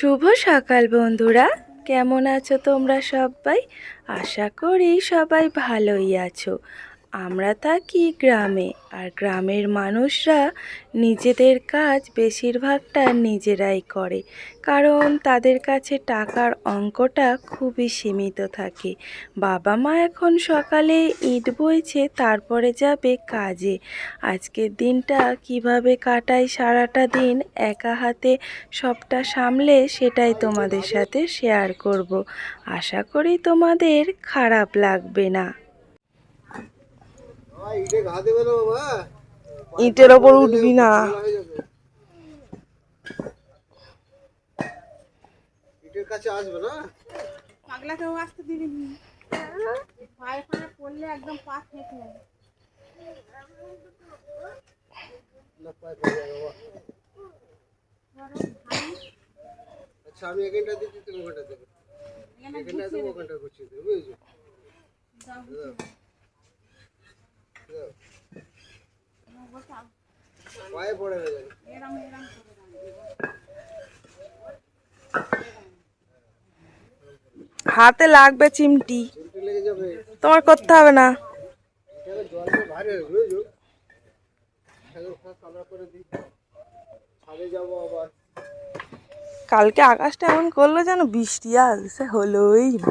শুভ সকাল বন্ধুরা। কেমন আছো তোমরা সবাই? আশা করি সবাই ভালোই আছো। আমরা থাকি গ্রামে, আর গ্রামের মানুষরা নিজেদের কাজ বেশিরভাগটা নিজেরাই করে, কারণ তাদের কাছে টাকার অঙ্কটা খুবই সীমিত থাকে। বাবা মা এখন সকালে ইট বইছে, তারপরে যাবে কাজে। আজকের দিনটা কীভাবে কাটাই সারাটা দিন, একা হাতে সবটা সামলে সেটাই তোমাদের সাথে শেয়ার করব। আশা করি তোমাদের খারাপ লাগবে না বাবা, ইটে ঘা দেবে না বাবা ইটের ওপর উঠবি না। হয়ে যাবে। ইটের কাছে আসবে না? পাগলাকেও আসতে দিবি পায়ে পায়ে পড়লে একদম পা ফেঁকে আচ্ছা আমি এখানটা দিচ্ছি তুমি ওখানটা দেবে। এখানটা দেবো ওখানটা গুছিয়ে দেবে। বুঝেছ। পায়ে পড়ে যাবে এরম এরম হাতে লাগবে চিমটি। তোমার করতে হবে না। কালকে আকাশটা এমন করল যেন বৃষ্টি আসছে হলোই না।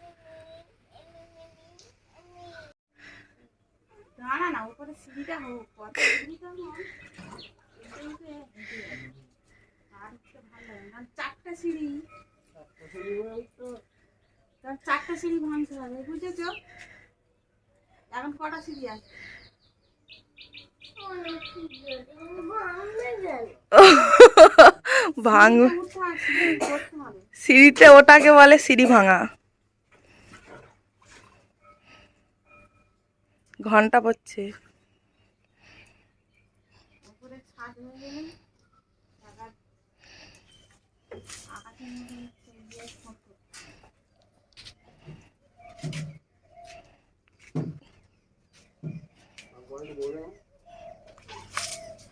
উপরে সিঁড়িটা হোক কত চারটা সিঁড়ি তার চারটা সিঁড়ি ভাঙতে হবে বুঝেছ এখন কটা সিঁড়ি আছে ভাঙ সিঁড়িতে ওটাকে বলে সিঁড়ি ভাঙা ঘণ্টা পড়ছে উপরে ছাদ হয়ে গেলে আকাশ আকাশের মধ্যে ইয়ে করতে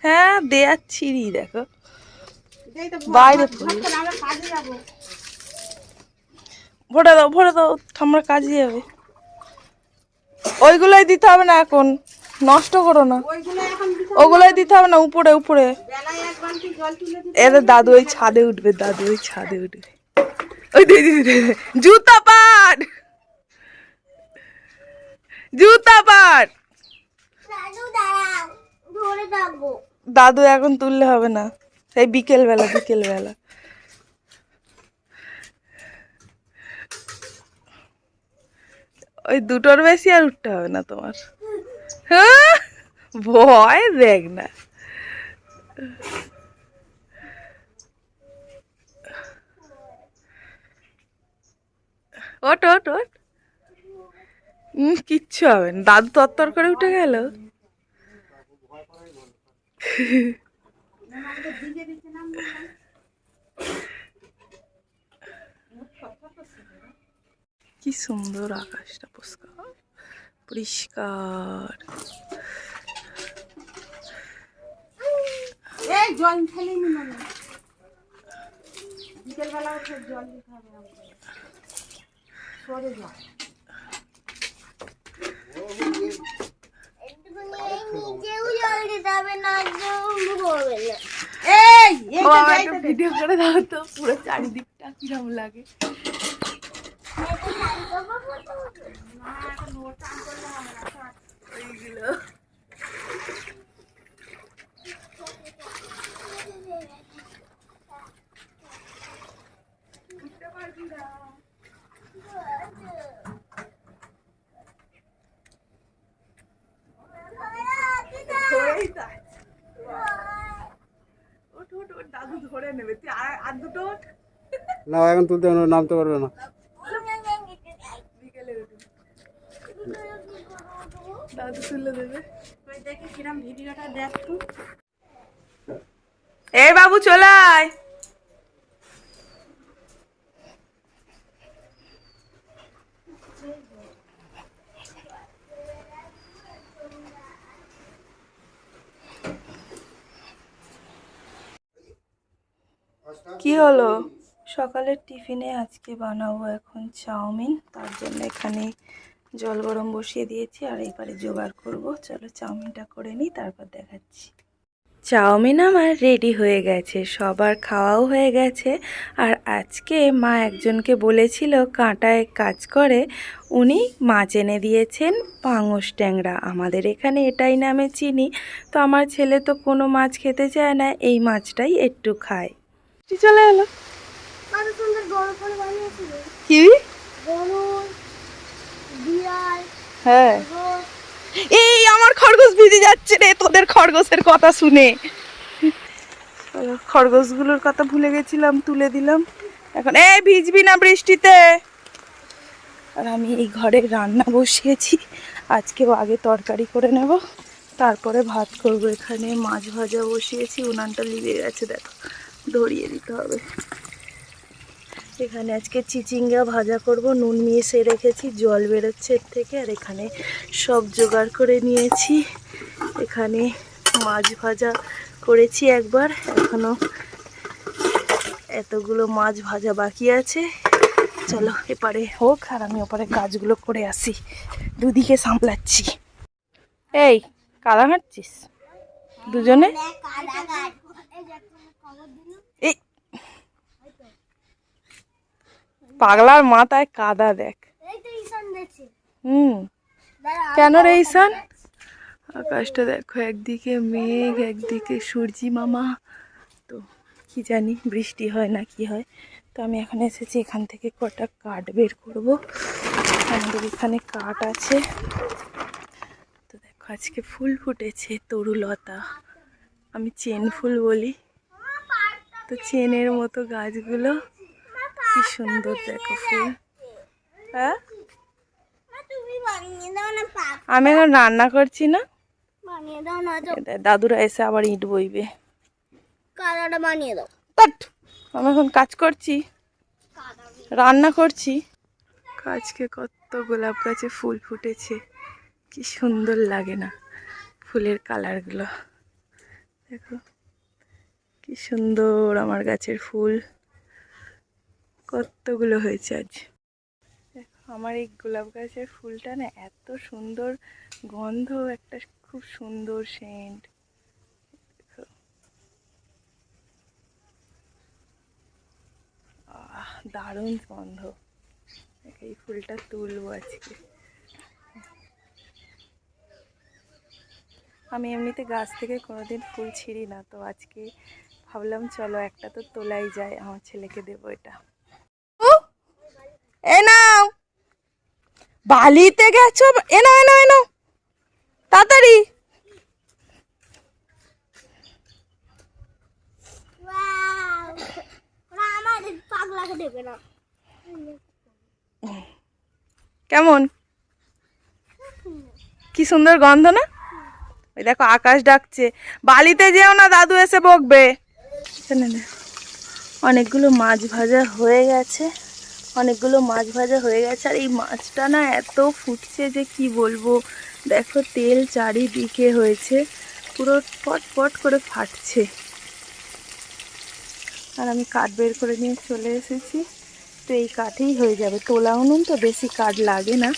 হ্যাঁ দেয়ার ছিঁড়ি দেখো বাইরে ভর- দাও ভরে দাও আমরা কাজে যাবে। ওইগুলোই দিতে হবে না এখন নষ্ট করো না। ওগুলোই দিতে হবে না উপরে উপরে। এদের দাদু ওই ছাদে উঠবে দাদু ওই ছাদে উঠবে। ওই জুতা পাট! জুতা পাট! দাদু এখন তুললে হবে না। সেই বিকেল বেলা বিকেল বেলা ওই দুটোর বেশি আর উঠতে হবে না তোমার। ভয় দেখ না। ওট ওট ওট কিচ্ছু হবে না। দাদু তত্তর করে উঠে গেল আমাদের দিকে দিতে নাম বললাম। কি সুন্দর আকাশটা পরিষ্কার। পরিষ্কার জল ফেলে নি মানে। বিকেলবেলা উঠে জল দিতে হবে সরে যা যাবে না যে বাবা, এই একটা ভিডিও করে দাও তো পুরো চারিদিকটা কিরম লাগে। না হবে না। এইগুলো ধরেই তো আছে। ওঠ, ওঠ, ওঠ, দাদু ধরে নেবে তুই আর আর দুটো না এখন তুলতে নামতে পারবে না বিকেলে উঠবি। দাদু তুলে দেবে ওই দেখি কিরম ভিডিওটা দেখ তুই এই বাবু চলে আয় কি হলো? সকালের টিফিনে আজকে বানাবো এখন চাউমিন। তার জন্য এখানে জল গরম বসিয়ে দিয়েছি আর এবারে জোগাড় করব। চলো চাউমিনটা করে নিই তারপর দেখাচ্ছি। চাউমিন আমার রেডি হয়ে গেছে সবার খাওয়াও হয়ে গেছে। আর আজকে মা একজনকে বলেছিল কাঁটায় কাজ করে উনি মাছ এনে দিয়েছেন পাঙস ট্যাংরা। আমাদের এখানে এটাই নামে চিনি। তো আমার ছেলে তো কোনো মাছ খেতে চায় না এই মাছটাই একটু খায়। চলে এলো? কি? হ্যাঁ। এই আমার খরগোশ ভিজে যাচ্ছে রে তোদের খরগোশের কথা শুনে। খরগোশগুলোর কথা ভুলে গেছিলাম তুলে দিলাম। এখন এই ভিজবি না বৃষ্টিতে। আর আমি এই ঘরে রান্না বসিয়েছি। আজকেও আগে তরকারি করে নেব। তারপরে ভাত করব এখানে। মাছ ভাজা বসিয়েছি উনানটা লিবে গেছে দেখো। ধরিয়ে দিতে হবে। এখানে আজকে চিচিঙ্গা ভাজা করব নুন মিশিয়ে রেখেছি জল বেরোচ্ছে এর থেকে আর এখানে সব জোগাড় করে নিয়েছি। এখানে মাছ ভাজা করেছি একবার এখনও এতগুলো মাছ ভাজা বাকি আছে। চলো এপারে হোক আর আমি ওপারে কাজগুলো করে আসি। দুদিকে সামলাচ্ছি। এই কাদা হাঁটছিস দুজনে? এই। পাগলার মাথায় কাদা দেখ। হুম। কেন রে ঈশান? আকাশটা দেখো একদিকে মেঘ একদিকে সূর্যি মামা। তো কি জানি বৃষ্টি হয় না কি হয়। তো আমি এখন এসেছি এখান থেকে কটা কাঠ বের করব। আমাদের এখানে কাঠ আছে। তো দেখো আজকে ফুল ফুটেছে তরুলতা। আমি চেন ফুল বলি। তো চেনের মতো গাছগুলো। কি সুন্দর দেখো ফুল। হ্যাঁ? আমি এখন রান্না করছি না। দাদুরা এসে আবার ইট বইবে। বানিয়ে দাও আমি এখন কাজ করছি। রান্না করছি। আজকে কত গোলাপ গাছে ফুল ফুটেছে। কি সুন্দর লাগে না ফুলের কালারগুলো। দেখো। কি সুন্দর আমার গাছের ফুল। কতগুলো হয়েছে আজ। আমার এই গোলাপ গাছের ফুলটা না এত সুন্দর গন্ধ, একটা খুব সুন্দর সেন্ট দারুণ গন্ধ। এই ফুলটা তুলবো আজকে। আমি এমনিতে গাছ থেকে কোনোদিন ফুল ছিঁড়ি না, তো আজকে ভাবলাম, চলো একটা তো তোলাই যায়, আমার ছেলেকে দেবো এটা। এ নাও! বালিতে গেছো? এনো এনো এনো তাড়াতাড়ি ওয়াও ওরা আমার পাগলাকে দেবে না কেমন? কি সুন্দর গন্ধ না? ওই দেখো, আকাশ ডাকছে। বালিতে যেও না, দাদু এসে বকবে। এখানে অনেকগুলো মাছ ভাজা হয়ে গেছে। অনেকগুলো মাছ ভাজা হয়ে গেছে। আর এই মাছটা না এত ফুটছে যে কি বলব? দেখো তেল চারিদিকে হয়েছে। পুরো পট পট করে ফাটছে। আর আমি কাঠ বের করে নিয়ে চলে এসেছি। তো এই কাঠেই হয়ে যাবে। তোলা উনুন তো বেশি কাঠ লাগে না।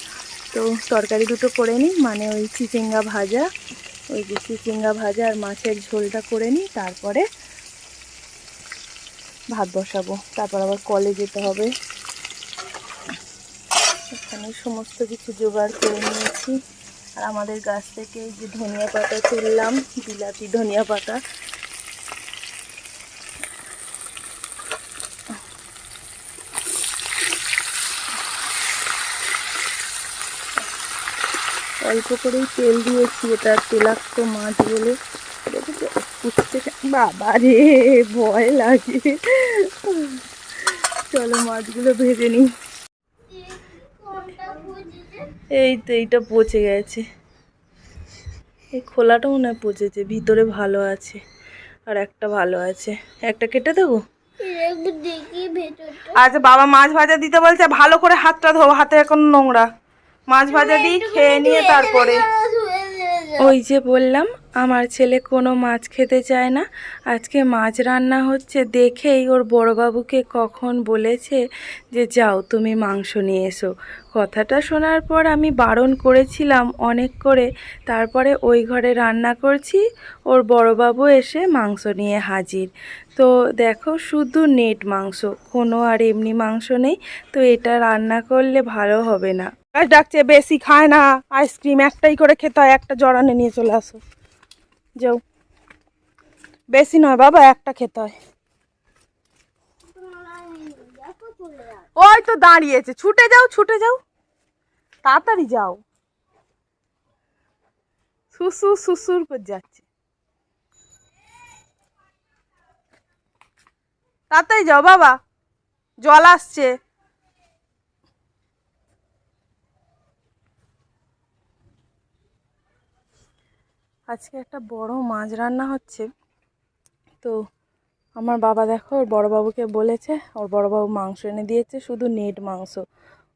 তো তরকারি দুটো করে নিই। মানে ওই চিচিঙ্গা ভাজা, ওই যে চিচিঙ্গা ভাজা আর মাছের ঝোলটা করে নিই। তারপরে ভাত বসাবো, তারপর আবার কলে যেতে হবে। এখানে সমস্ত কিছু জোগাড় করে নিয়েছি। আর আমাদের গাছ থেকে যে ধনিয়া পাতা তুললাম, বিলাতি ধনিয়া পাতা। অল্প করেই তেল দিয়েছি, এটা তেলাক্ত মাছ বলে। উঠতে বাবা রে, ভয় লাগে। চলো মাছগুলো ভেজে নিই। এই তো এইটা পচে গেছে। এই খোলাটা মনে হয় পচেছে, ভিতরে ভালো আছে, আর একটা ভালো আছে। একটা কেটে দেবো? আচ্ছা বাবা মাছ ভাজা দিতে বলছে, ভালো করে হাতটা ধো, হাতে এখন নোংরা। মাছ ভাজা দিই খেয়ে নিয়ে তারপরে। ওই যে বললাম, আমার ছেলে কোনো মাছ খেতে চায় না। আজকে মাছ রান্না হচ্ছে, দেখেই ওর বড়বাবুকে কখন বলেছে যে, যাও, তুমি মাংস নিয়ে এসো। কথাটা শোনার পর আমি বারণ করেছিলাম অনেক করে। তারপরে ওই ঘরে রান্না করছি, ওর বড়বাবু এসে মাংস নিয়ে হাজির। তো দেখো, শুধু নেট মাংস, কোনো আর এমনি মাংস নেই। তো এটা রান্না করলে ভালো হবে না। ডাকছে বেশি খায় না। আইসক্রিম একটাই করে খেতে হয়, একটা জড়ানে নিয়ে চলে আসো। যাও। বেশি নয় বাবা, একটা খেতে হয়। ওই তো দাঁড়িয়েছে, ছুটে যাও ছুটে যাও। তাড়াতাড়ি যাও। সুসুর সুসুর করে যাচ্ছে। তাড়াতাড়ি যাও বাবা। জল আসছে। আজকে একটা বড় মাছ রান্না হচ্ছে। তো আমার বাবা দেখো, ওর বড়বাবুকে বলেছে, ওর বড়বাবু মাংস এনে দিয়েছে, শুধু নেট মাংস।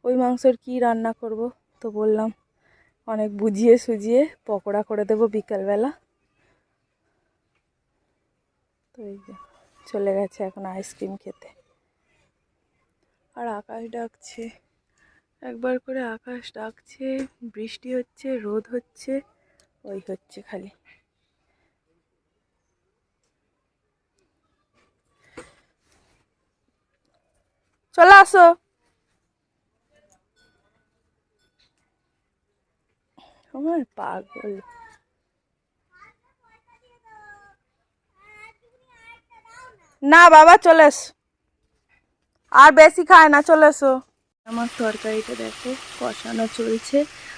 ওই মাংসের কি রান্না করব তো বললাম, অনেক বুঝিয়ে সুজিয়ে পকোড়া করে দেবো বিকালবেলা। তো এই যে, চলে গেছে এখন আইসক্রিম খেতে। আর আকাশ ডাকছে, একবার করে আকাশ ডাকছে, বৃষ্টি হচ্ছে, রোদ হচ্ছে। ওই হচ্ছে খালি। চলে আসো। আমার পাগল। না বাবা, চলে এসো। আর বেশি খায় না, চলে এসো। আমার তরকারিটা দেখো, কষানো চলছে।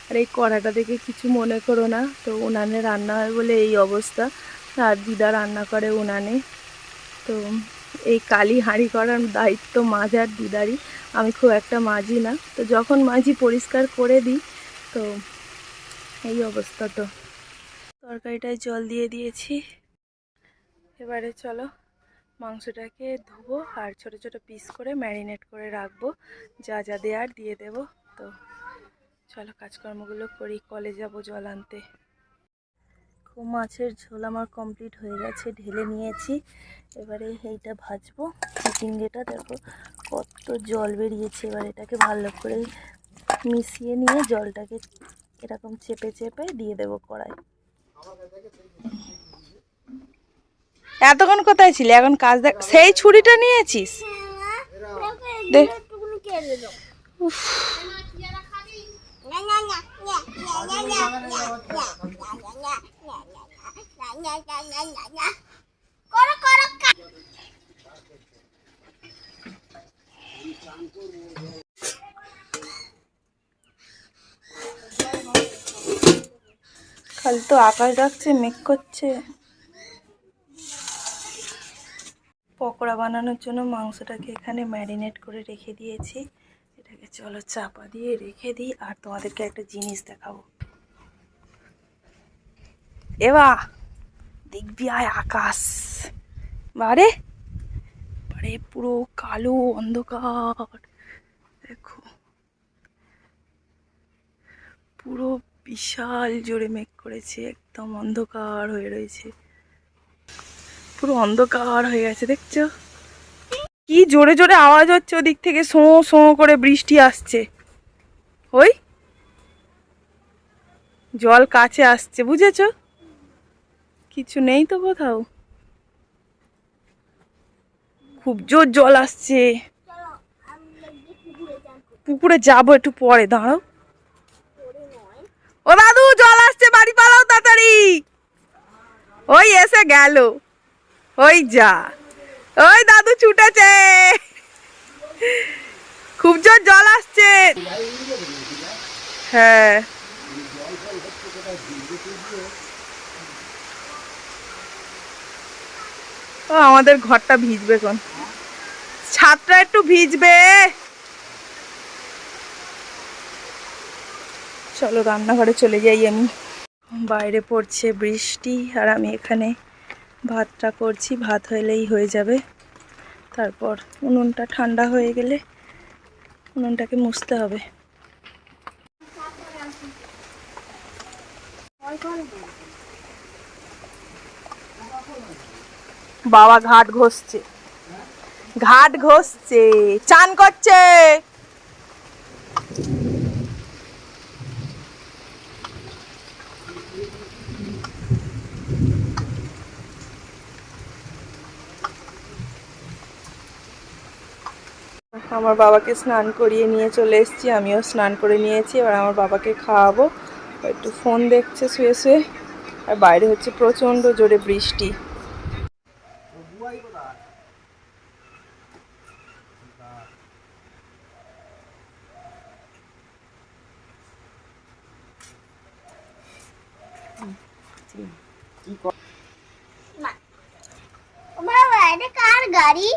আর এই কড়াটা দেখে কিছু মনে করো না। তো উনানে রান্না হয় বলে এই অবস্থা। আর দিদা রান্না করে উনানে। তো এই কালি হাঁড়ি করার দায়িত্ব মাঝ আর দিদারই। আমি খুব একটা মাজি না। তো যখন মাঝি পরিষ্কার করে দিই, তো এই অবস্থা তো। তরকারিটায় জল দিয়ে দিয়েছি। এবারে চলো মাংসটাকে ধুবো আর ছোট ছোট পিস করে ম্যারিনেট করে রাখব। যা যা দেওয়ার দিয়ে দেবো। তো চলো কাজকর্মগুলো করি কলে যাব জল আনতে। খুব মাছের ঝোল আমার কমপ্লিট হয়ে গেছে ঢেলে নিয়েছি। এবারে এইটা ভাজবো। চিচিঙ্গেটা দেখো কত জল বেরিয়েছে। এবার এটাকে ভালো করে মিশিয়ে নিয়ে জলটাকে এরকম চেপে চেপে দিয়ে দেবো কড়াই। এতক্ষণ কোথায় ছিলে? এখন কাজ দেখ সেই ছুরিটা নিয়েছিস? দে খালি তো আকাশ ডাকছে মেঘ করছে। পকোড়া বানানোর জন্য মাংসটাকে এখানে ম্যারিনেট করে রেখে দিয়েছি। চলো চাপা দিয়ে রেখে দিই আর তোমাদেরকে একটা জিনিস দেখাবো। এবা দেখবি আয় আকাশ। বারে বারে পুরো কালো অন্ধকার। দেখো, পুরো বিশাল জোরে মেঘ করেছে, একদম অন্ধকার হয়ে রয়েছে। পুরো অন্ধকার হয়ে গেছে, দেখছ? কি জোরে জোরে আওয়াজ হচ্ছে ওদিক থেকে শোঁ শোঁ করে বৃষ্টি আসছে। ওই, জল কাছে আসছে, বুঝেছ? কিছু নেই তো কোথাও। খুব জোর জল আসছে। পুকুরে যাব একটু পরে, দাঁড়াও। ও দাদু, জল আসছে, বাড়ি পালাও তাড়াতাড়ি। ওই এসে গেল। ওই যা। ওই দাদু ছুটেছে। খুব জোর জল আসছে। হ্যাঁ। ও, আমাদের ঘরটা ভিজবে কোন? ছাদটা একটু ভিজবে। চলো রান্নাঘরে চলে যাই আমি। বাইরে পড়ছে বৃষ্টি আর আমি এখানে ভাতটা করছি, ভাত হলেই হয়ে যাবে। তারপর উনুনটা ঠান্ডা হয়ে গেলে উনুনটাকে মুছতে হবে। বাবা ঘাট ঘষছে। ঘাট ঘষছে, চান করছে। আমার বাবাকে স্নান করিয়ে নিয়ে চলে এসেছি, আমিও স্নান করে নিয়েছি, এবার আমার বাবাকে খাওয়াবো। একটু ফোন দেখছে শুয়ে শুয়ে, আর বাইরে হচ্ছে প্রচণ্ড জোরে বৃষ্টি বাবা এটা কার গাড়ি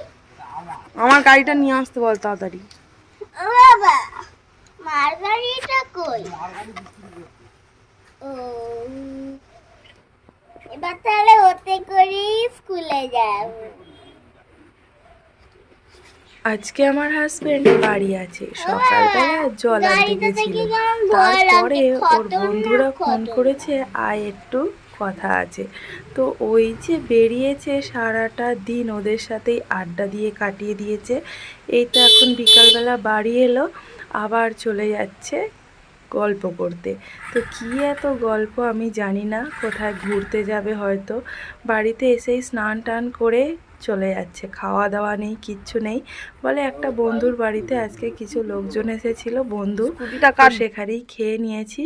আমার গাড়িটা নিয়ে আসতে বল তাড়াতাড়ি। বাবা মার গাড়িটা কই এবার তাহলে ওতে করে স্কুলে যাব। আজকে আমার হাজবেন্ড বাড়ি আছে। সকালবেলা জল আনতে গেছিল। তারপরে ওর বন্ধুরা ফোন করেছে আয় একটু। কথা আছে। তো ওই যে বেরিয়েছে সারাটা দিন ওদের সাথেই আড্ডা দিয়ে কাটিয়ে দিয়েছে। এই তো এখন বিকালবেলা বাড়ি এলো আবার চলে যাচ্ছে গল্প করতে। তো কী এত গল্প আমি জানি না কোথায় ঘুরতে যাবে হয়তো। বাড়িতে এসেই স্নান টান করে চলে যাচ্ছে খাওয়া দাওয়া নেই কিচ্ছু নেই। বলে একটা বন্ধুর বাড়িতে আজকে কিছু লোকজন এসেছিল বন্ধু। সেখানেই খেয়ে নিয়েছি।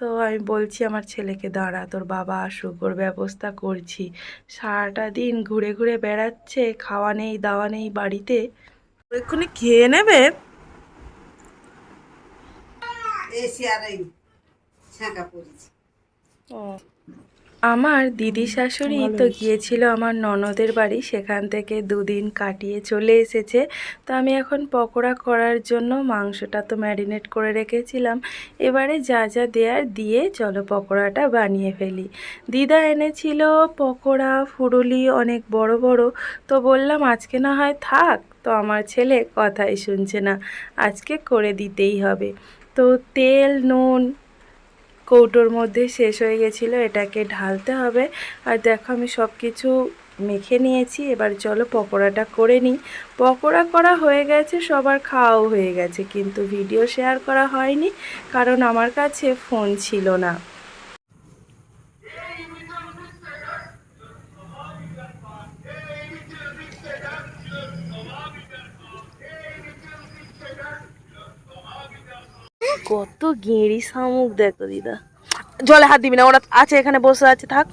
তো আমি বলছি আমার ছেলেকে দাঁড়া তোর বাবা আসুক ওর ব্যবস্থা করছি। সারাটা দিন ঘুরে ঘুরে বেড়াচ্ছে খাওয়া নেই দাওয়া নেই বাড়িতে। এক্ষুনি খেয়ে নেবে? এসে আর পড়েছি। আমার দিদি শাশুড়ি তো গিয়েছিল আমার ননদের বাড়ি সেখান থেকে দুদিন কাটিয়ে চলে এসেছে। তো আমি এখন পকোড়া করার জন্য মাংসটা তো ম্যারিনেট করে রেখেছিলাম। এবারে যা যা দেয়ার দিয়ে চলো পকোড়াটা বানিয়ে ফেলি। দিদা এনেছিল পকোড়া ফুরুলি অনেক বড় বড়। তো বললাম আজকে না হয় থাক তো আমার ছেলে কথাই শুনছে না। আজকে করে দিতেই হবে। তো তেল নুন কৌটোর মধ্যে শেষ হয়ে গেছিল, এটাকে ঢালতে হবে। আর দেখো আমি সব কিছু মেখে নিয়েছি, এবার চলো পকোড়াটা করে নিই। পকোড়া করা হয়ে গেছে, সবার খাওয়াও হয়ে গেছে, কিন্তু ভিডিও শেয়ার করা হয়নি, কারণ আমার কাছে ফোন ছিল না। কত গেঁড়ি শামুক দেখো দিদা। জলে হাত দিবি না, ওরা আছে এখানে বসে আছে, থাক।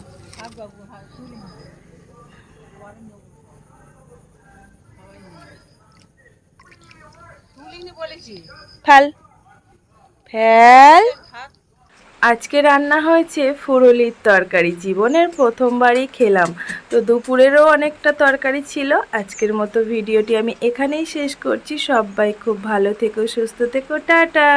আজকে রান্না হয়েছে ফুরুলির তরকারি, জীবনের প্রথমবারই খেলাম। তো দুপুরেরও অনেকটা তরকারি ছিল, আজকের মতো ভিডিওটি আমি এখানেই শেষ করছি। সবাই খুব ভালো থেকো, সুস্থ থেকো, টাটা।